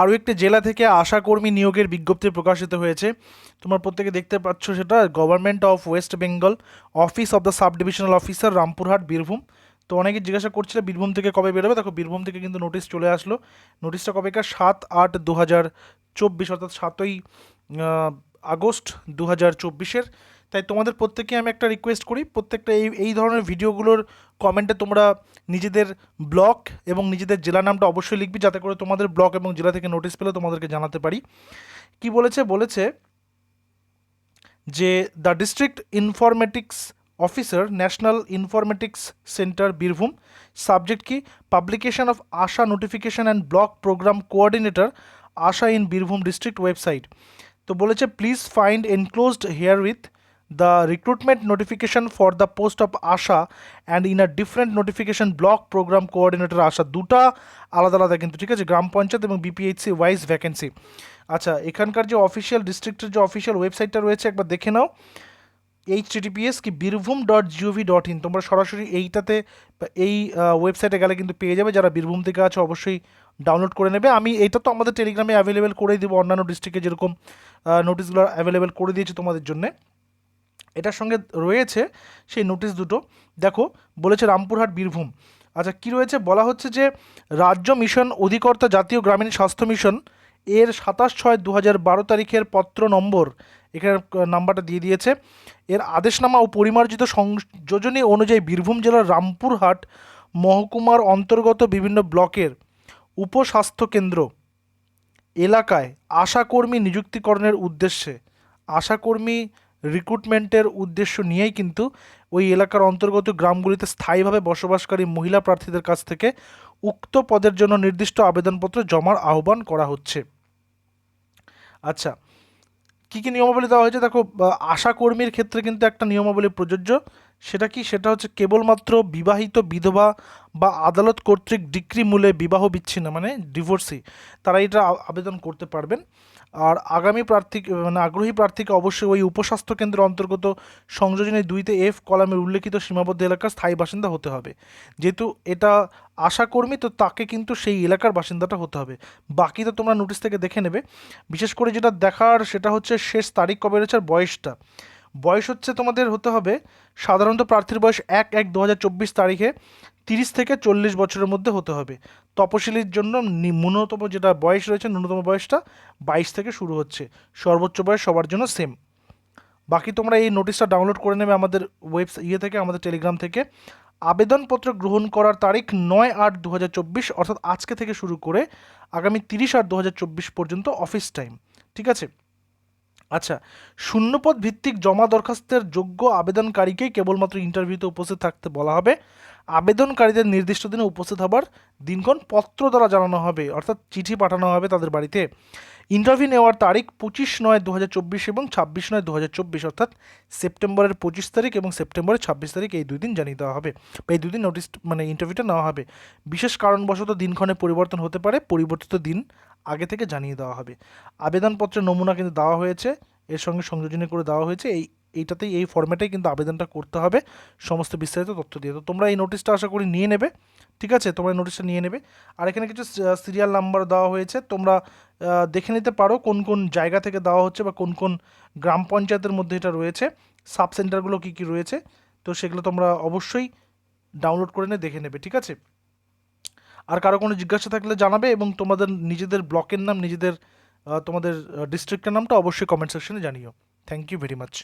আরও একটি জেলা থেকে আশাকর্মী নিয়োগের বিজ্ঞপ্তি প্রকাশিত হয়েছে। তোমরা প্রত্যেকে দেখতে পাচ্ছ সেটা government of West Bengal office of the sub divisional officer Rampurhat Birbhum. তো অনেকে জিজ্ঞাসা করছিলে, বীরভূম থেকে কবে বেরোবে? দেখো, বীরভূম থেকে কিন্তু নোটিশ চলে আসলো। নোটিশটা কবেকার? সাত আট দু হাজার চব্বিশ, অর্থাৎ সাতই আগস্ট দু হাজার চব্বিশের। তাই তোমাদের প্রত্যেককে আমি একটা রিকোয়েস্ট করি, প্রত্যেকটা এই এই ধরনের ভিডিওগুলোর কমেন্টে তোমরা নিজেদের ব্লক এবং নিজেদের জেলা নামটা অবশ্যই লিখবি যাতে করে তোমাদের ব্লক এবং জেলা থেকে নোটিশ পেলে তোমাদেরকে জানাতে পারি। কি বলেছে? বলেছে যে the district informatics officer national informatics centre Birbhum subject কি? Publication of ASHA notification and block programme coordinator ASHA in Birbhum district website তো বলেছে please find enclosed herewith the recruitment notification for the post of ASHA and in a different notification block programme coordinator ASHA দুটা আলাদা আলাদা কিন্তু, ঠিক আছে? গ্রাম পঞ্চায়েত এবং BPHC wise vacancy আচ্ছা এখানকার যে অফিসিয়াল ডিস্ট্রিক্টের যে অফিসিয়াল ওয়েবসাইটটা রয়েছে, একবার দেখে নাও। এইচ টিটিপিএস কি Birbhum dot GOV dot in তোমরা সরাসরি এইটাতে, এই ওয়েবসাইটে গেলে কিন্তু পেয়ে যাবে। যারা বীরভূম থেকে আছে, অবশ্যই ডাউনলোড করে নেবে। আমি এইটা তো আমাদের টেলিগ্রামে অ্যাভেলেবেল করে দেবো। অন্যান্য ডিস্ট্রিক্টে যেরকম নোটিশগুলো অ্যাভেলেবেল করে দিয়েছি তোমাদের জন্যে। এটার সঙ্গে রয়েছে সেই নোটিশ দুটো। দেখো, বলেছে রামপুরহাট, বীরভূম। আচ্ছা কি রয়েছে? বলা হচ্ছে যে রাজ্য মিশন অধিকর্তা জাতীয় গ্রামীণ স্বাস্থ্য মিশন এর সাতাশ ছয় দু হাজার বারো তারিখের পত্র নম্বর, এখানে নাম্বারটা দিয়ে দিয়েছে, এর আদেশনামা ও পরিমার্জিত সংযোজনী অনুযায়ী বীরভূম জেলার রামপুরহাট মহকুমার অন্তর্গত বিভিন্ন ব্লকের উপস্বাস্থ্য কেন্দ্র এলাকায় আশাকর্মী নিযুক্তিকরণের উদ্দেশ্যে, আশাকর্মী রিক্রুটমেন্টের উদ্দেশ্য নিয়েই কিন্তু ওই এলাকার অন্তর্গত গ্রামগুলিতে স্থায়ীভাবে বসবাসকারী মহিলা প্রার্থীদের কাছ থেকে উক্ত পদের জন্য নির্দিষ্ট আবেদনপত্র জমার আহ্বান করা হচ্ছে। আচ্ছা কী কী নিয়মাবলী দেওয়া হয়েছে? দেখো আশাকর্মীর ক্ষেত্রে কিন্তু একটা নিয়মাবলী প্রযোজ্য। সেটা কি? সেটা হচ্ছে কেবলমাত্র বিবাহিত বিধবা বা আদালত কর্তৃক ডিক্রি মূলে বিবাহ বিচ্ছিন্ন মানে ডিভোর্সি তারা এটা আবেদন করতে পারবেন। আর আগামী প্রার্থী মানে আগ্রহী প্রার্থীকে অবশ্যই ওই উপস্বাস্থ্য কেন্দ্রের অন্তর্গত সংযোজনী দুইতে এফ কলামের উল্লেখিত সীমাবদ্ধ এলাকার স্থায়ী বাসিন্দা হতে হবে। যেহেতু এটা আশাকর্মী, তো তাকে কিন্তু সেই এলাকার বাসিন্দাটা হতে হবে। বাকি তো তোমরা নোটিশ থেকে দেখে নেবে। বিশেষ করে যেটা দেখার, সেটা হচ্ছে শেষ তারিখ কবে রয়েছে আর বয়সটা। বয়স হচ্ছে তোমাদের হতে হবে সাধারণত প্রার্থীর বয়স এক এক দু তারিখে। তিরিশ থেকে চল্লিশ বছরের মধ্যে হতে হবে। তপশিলির জন্য ন্যূনতম যেটা বয়স রয়েছে, ন্যূনতম বয়সটা বাইশ থেকে শুরু হচ্ছে। সর্বোচ্চ বয়স সবার জন্য সেম বাকি তোমরা এই নোটিশটা ডাউনলোড করে নেবে আমাদের ওয়েবসাইট ইয়ে থেকে, আমাদের টেলিগ্রাম থেকে। আবেদনপত্র গ্রহণ করার তারিখ নয় আট দু অর্থাৎ আজকে থেকে শুরু করে আগামী তিরিশ আট দু পর্যন্ত অফিস টাইম ঠিক আছে? আচ্ছা শূন্যপদ ভিত্তিক জমা দরখাস্তের যোগ্য আবেদনকারীকেই কেবলমাত্র ইন্টারভিউতে উপস্থিত থাকতে বলা হবে। আবেদনকারীদের নির্দিষ্ট দিনে উপস্থিত হবার দিনক্ষণ পত্র দ্বারা জানানো হবে, অর্থাৎ চিঠি পাঠানো হবে তাদের বাড়িতে। ইন্টারভিউ নেওয়ার তারিখ পঁচিশ নয় দু এবং ছাব্বিশ নয় দু অর্থাৎ সেপ্টেম্বরের পঁচিশ তারিখ এবং সেপ্টেম্বরের ছাব্বিশ তারিখ এই দুই দিন জানিয়ে দেওয়া হবে এই দুই দিন নোটিশ মানে ইন্টারভিউটা নেওয়া হবে। বিশেষ কারণবশত দিনক্ষণে পরিবর্তন হতে পারে, পরিবর্তিত দিন আগে থেকে জানিয়ে দেওয়া হবে। আবেদনপত্রের নমুনা কিন্তু দেওয়া হয়েছে, এর সঙ্গে সংযোজনী করে দেওয়া হয়েছে, এই এইটাতেই, এই ফর্ম্যাটেই কিন্তু আবেদনটা করতে হবে সমস্ত বিস্তারিত তথ্য দিয়ে। তো তোমরা এই নোটিশটা আশা করি নিয়ে নেবে, ঠিক আছে? তোমরা এই নোটিশটা নিয়ে নেবে। আর এখানে কিছু সিরিয়াল নাম্বার দেওয়া হয়েছে। তোমরা দেখে নিতে পারো কোন কোন জায়গা থেকে দেওয়া হচ্ছে বা কোন কোন গ্রাম পঞ্চায়েতের মধ্যে এটা রয়েছে। সাব সেন্টারগুলো কী কী রয়েছে? তো সেগুলো তোমরা অবশ্যই ডাউনলোড করে নিয়ে দেখে নেবে, ঠিক আছে? আর কারও কোনো জিজ্ঞাসা থাকলে জানাবে এবং তোমাদের নিজেদের ব্লকের নাম, নিজেদের তোমাদের ডিস্ট্রিক্টের নামটা অবশ্যই কমেন্ট সেকশনে জানিও। Thank you very much